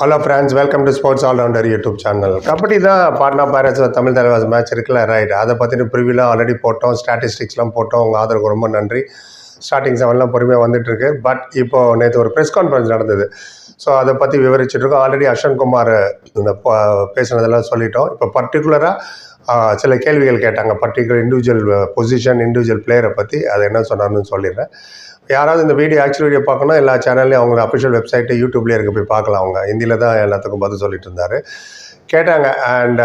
Hello friends welcome to sports allrounder YouTube channel kabaddi தான் Patna pirates Tamil Thalaivas match இருக்குல்ல right அதை பற்றின ப்ரிவியூலாம் ஆல்ரெடி போட்டோம் ஸ்டாட்டிஸ்டிக்ஸ்லாம் போட்டோம். உங்கள் ஆதரவுக்கு ரொம்ப நன்றி. ஸ்டார்டிங் செவன்லாம் பொறுமையாக வந்துட்டுருக்கு பட் இப்போ நேற்று ஒரு ப்ரெஸ் கான்ஃபரன்ஸ் நடந்தது. ஸோ அதை பற்றி விவரிச்சுட்ருக்கோம் ஆல்ரெடி அஷன் குமார் இந்த பேசுனதெல்லாம் சொல்லிட்டோம். இப்போ பர்டிகுலராக சில கேள்விகள் கேட்டாங்க. பர்டிகுலர் இண்டிவிஜுவல் பொசிஷன் இண்டிவிஜுவல் பிளேயரை பற்றி அதை என்ன சொன்னார்னு சொல்லிடுறேன். யாராவது இந்த வீடியோ ஆக்சுவல் வீடியோ பார்க்கணும் எல்லா சேனல்லையும் அவங்க அஃபிஷியல் வெப்சைட்டு யூடியூப்லேயே இருக்க. போய் பார்க்கலாம் அவங்க. ஹிந்தியில் தான் எல்லாத்துக்கும் பதில் சொல்லிட்டு இருந்தார். கேட்டாங்க. அண்ட்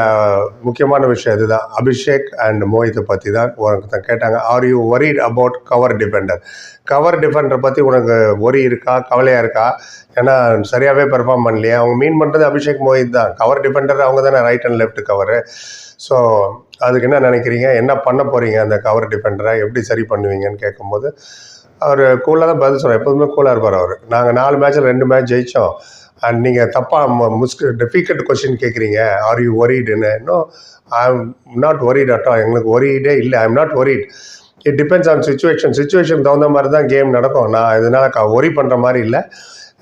முக்கியமான விஷயம் இதுதான். அபிஷேக் அண்ட் மோஹித்தை பற்றி தான் உனக்கு தான் கேட்டாங்க. Are you worried about cover defender cover defender பற்றி உனக்கு ஒரி இருக்கா? கவலையாக இருக்கா? ஏன்னா சரியாகவே பெர்ஃபார்ம் பண்ணலையே. அவங்க மீன் பண்ணுறது அபிஷேக் மோஹித் தான். கவர் டிஃபெண்டர் அவங்க தானே right and left cover so அதுக்கு என்ன நினைக்கிறீங்க? என்ன பண்ண போகிறீங்க அந்த கவர் டிஃபெண்டரை எப்படி சரி பண்ணுவீங்கன்னு கேட்கும்போது அவர் கூலாக தான் பதில் சொல்கிறார் எப்போதுமே கூலாக இருப்பார் அவர். நாங்கள் நாலு மேட்ச்சில் ரெண்டு மேட்ச் ஜெயித்தோம் அண்ட் நீங்கள் தப்பாக முஸ்க் டிஃபிகல்ட் கொஸ்டின் கேட்குறீங்க ஆர் யூ ஒரீடுன்னு இன்னும் ஐ எம் நாட் ஒரீட் அட்டா எங்களுக்கு ஒரீடே இல்லை. I am not worried it depends on situation situation தகுந்த மாதிரி தான் கேம் நடக்கும். நான் இதனால் க ஒரி பண்ணுற மாதிரி இல்லை.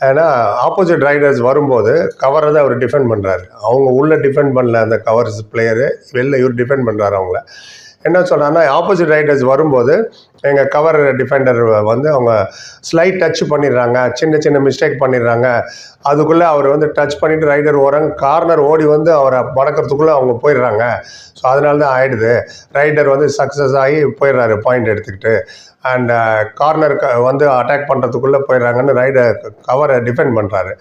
ஏன்னா ஆப்போசிட் ரைடர்ஸ் வரும்போது கவரை தான் அவர் டிஃபெண்ட் பண்ணுறாரு அவங்க உள்ளே டிஃபெண்ட் பண்ணல அந்த கவர்ஸ் பிளேயரு வெளில இவர் டிஃபெண்ட் பண்ணுறாரு அவங்கள. என்ன சொல்கிறாங்கன்னா ஆப்போசிட் ரைடர்ஸ் வரும்போது எங்கள் கவர் டிஃபெண்டர் வந்து அவங்க ஸ்லைட் டச் பண்ணிடுறாங்க சின்ன சின்ன மிஸ்டேக் பண்ணிடுறாங்க. அதுக்குள்ளே அவர் வந்து டச் பண்ணிவிட்டு ரைடர் ஓரங்க கார்னர் ஓடி வந்து அவரை மடக்கிறதுக்குள்ளே அவங்க போயிடுறாங்க. ஸோ அதனால தான் ஆகிடுது ரைடர் வந்து சக்ஸஸ் ஆகி போயிடுறாரு பாயிண்ட் எடுத்துக்கிட்டு. அண்ட் uh, கார்னர் வந்து அட்டாக் பண்ணுறதுக்குள்ளே போயிடுறாங்கன்னு ரைடை கவரை டிஃபெண்ட் பண்ணுறாரு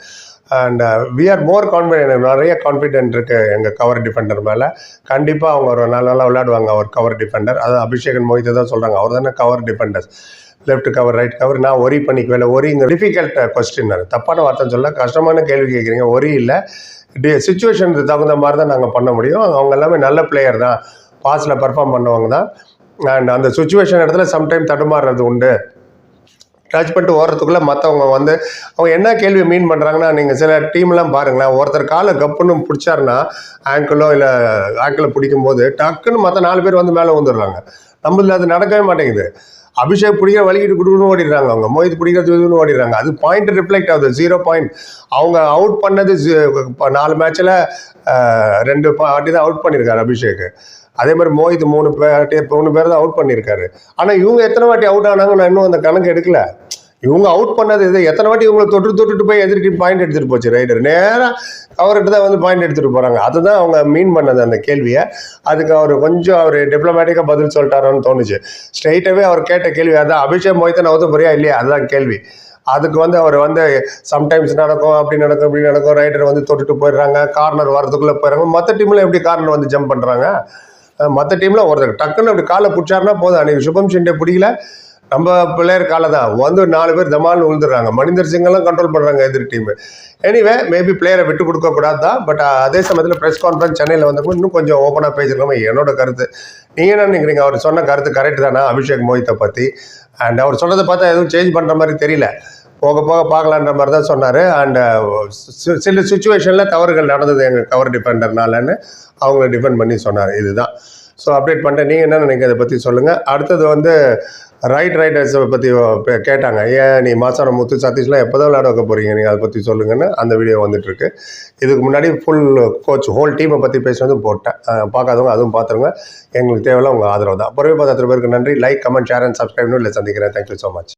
and we are more confident நிறைய கான்ஃபிடென்ட் இருக்குது எங்கள் கவர் டிஃபெண்டர் மேலே. கண்டிப்பாக அவங்க ஒரு நல்ல நல்லா விளையாடுவாங்க அவர் கவர் டிஃபெண்டர் அது அபிஷேகன் மோஹித்தை தான் சொல்கிறாங்க அவர் தானே cover defenders left cover right cover நான் ஒரி பண்ணிக்கவே இல்லை ஒரிங்க டிஃபிகல்ட் கொஸ்டின் தப்பான வார்த்தை சொல்ல கஷ்டமான கேள்வி கேட்குறீங்க ஒரி இல்லை. டி சுச்சுவேஷனுக்கு தகுந்த மாதிரி தான் நாங்கள் பண்ண முடியும். அவங்க எல்லாமே நல்ல பிளேயர் தான். பாஸில் பெர்ஃபார்ம் பண்ணவங்க தான். அண்ட் அந்த சுச்சுவேஷன் இடத்துல சம்டைம் தடுமாறுறது உண்டு. டச் பண்ணிட்டு ஓடுறதுக்குள்ளே மற்றவங்க வந்து அவங்க என்ன கேள்வி மீன் பண்ணுறாங்கன்னா நீங்கள் சில டீம்லாம் பாருங்களேன் ஒருத்தர் காலை கப்புன்னு பிடிச்சாருன்னா ஆங்கிளோ இல்லை ஆங்கிளை பிடிக்கும்போது டக்குன்னு மற்ற நாலு பேர் வந்து மேலே வந்துடுறாங்க நம்மளது அது நடக்கவே மாட்டேங்குது. அபிஷேக் பிடிக்கிற வலிக்கிட்டு குடுக்குன்னு ஓடிடுறாங்க அவங்க. மோஹித் பிடிக்கிறது இதுன்னு ஓடிடுறாங்க. அது பாயிண்ட் ரிஃப்ளெக்ட் ஆகுது. ஜீரோ பாயிண்ட் அவங்க அவுட் பண்ணது நாலு மேட்ச்சில் ரெண்டு வாட்டி தான் அவுட் பண்ணியிருக்காரு அபிஷேக். அதே மாதிரி மோஹித் மூணு பேர் மூணு பேர் தான் அவுட் பண்ணியிருக்காரு ஆனால் இவங்க எத்தனை வாட்டி அவுட் ஆனாங்க நான் இன்னும் அந்த கணக்கு எடுக்கல. இவங்க அவுட் பண்ணது இது. எத்தனை வாட்டி இவங்களை தொட்டு தொட்டுட்டு போய் எதிர்க்கு பாயிண்ட் எடுத்துகிட்டு போச்சு ரைடர் நேராக அவர்கிட்ட தான் வந்து பாயிண்ட் எடுத்துகிட்டு போகிறாங்க அதுதான் அவங்க மீன் பண்ணது அந்த கேள்வியை. அதுக்கு அவர் கொஞ்சம் அவர் டிப்ளமேட்டிக்காக பதில் சொல்லிட்டாரோன்னு தோணுச்சு. ஸ்ட்ரைட்டாகவே அவர் கேட்ட கேள்வி அதான். அபிஷேக் மோஹித்தை நவுத்த போறியா இல்லையா? அதுதான் கேள்வி. அதுக்கு வந்து அவர் வந்து சம்டைம்ஸ் நடக்கும் அப்படி நடக்கும் இப்படி நடக்கும். ரைடர் வந்து தொட்டுட்டு போயிடுறாங்க. கார்னர் வரதுக்குள்ளே போயிடுறாங்க. மற்ற டீமில் எப்படி கார்னர் வந்து ஜம்ப் பண்ணுறாங்க மற்ற டீமில் ஒருத்தர் டக்குன்னு அப்படி காலை பிடிச்சாருன்னா போதும். அன்றைக்கி சுபம் சிண்டே பிடிக்கல. நம்ம பிள்ளையர் காலை தான் வந்து நாலு பேர் தமால்னு விழுந்துடுறாங்க. மனிதர் சிங்கெல்லாம் கண்ட்ரோல் பண்ணுறாங்க எதிர் டீம் எனிவே மேபி பிளேயரை விட்டு கொடுக்க கூடாது தான் பட் uh, அதே சமயத்தில் ப்ரெஸ் கான்ஃபரன்ஸ் சென்னையில் வந்தப்போ இன்னும் கொஞ்சம் ஓப்பனாக பேசியிருக்காம என்னோட கருத்து. நீங்கள் என்ன நினைக்கிறீங்க? அவர் சொன்ன கருத்து கரெக்ட் தானே? அபிஷேக் மோஹித்தை பற்றி அண்ட் அவர் சொன்னதை பார்த்தா எதுவும் சேஞ்ச் பண்ணுற மாதிரி தெரியல. போக போக பார்க்கலான்ற மாதிரி தான் சொன்னார். அண்ட் uh, சில சுச்சுவேஷனில் தவறுகள் நடந்தது எங்கள் கவர் டிஃபெண்டர்னாலன்னு அவங்கள டிஃபெண்ட் பண்ணி சொன்னார். இதுதான். ஸோ அப்டேட் பண்ணிட்டேன் நீங்கள் என்ன நினைக்கிறத பற்றி சொல்லுங்கள் அடுத்தது வந்து ரைட் ரைடர்ஸை பற்றி கேட்டாங்க. ஏன் நீ மாசான முத்து சதீஷ்லாம் எப்போ தான் விளையாட வைக்க போகிறீங்க நீங்கள் அதை பற்றி சொல்லுங்கன்னு அந்த வீடியோ வந்துட்டுருக்கு. இதுக்கு முன்னாடி ஃபுல் கோச் ஹோல் டீமை பற்றி பேசுனதும் போட்டேன். பார்க்காதவங்க அதுவும் பார்த்துருங்க. எங்களுக்கு தேவையில்ல உங்கள் ஆதரவு தான். பொறுமை பார்த்த பேருக்கு நன்றி. லைக் கமெண்ட் ஷேர் அண்ட் சப்ஸ்கிரைப்னு இல்லை சந்திக்கிறேன். Thank you so much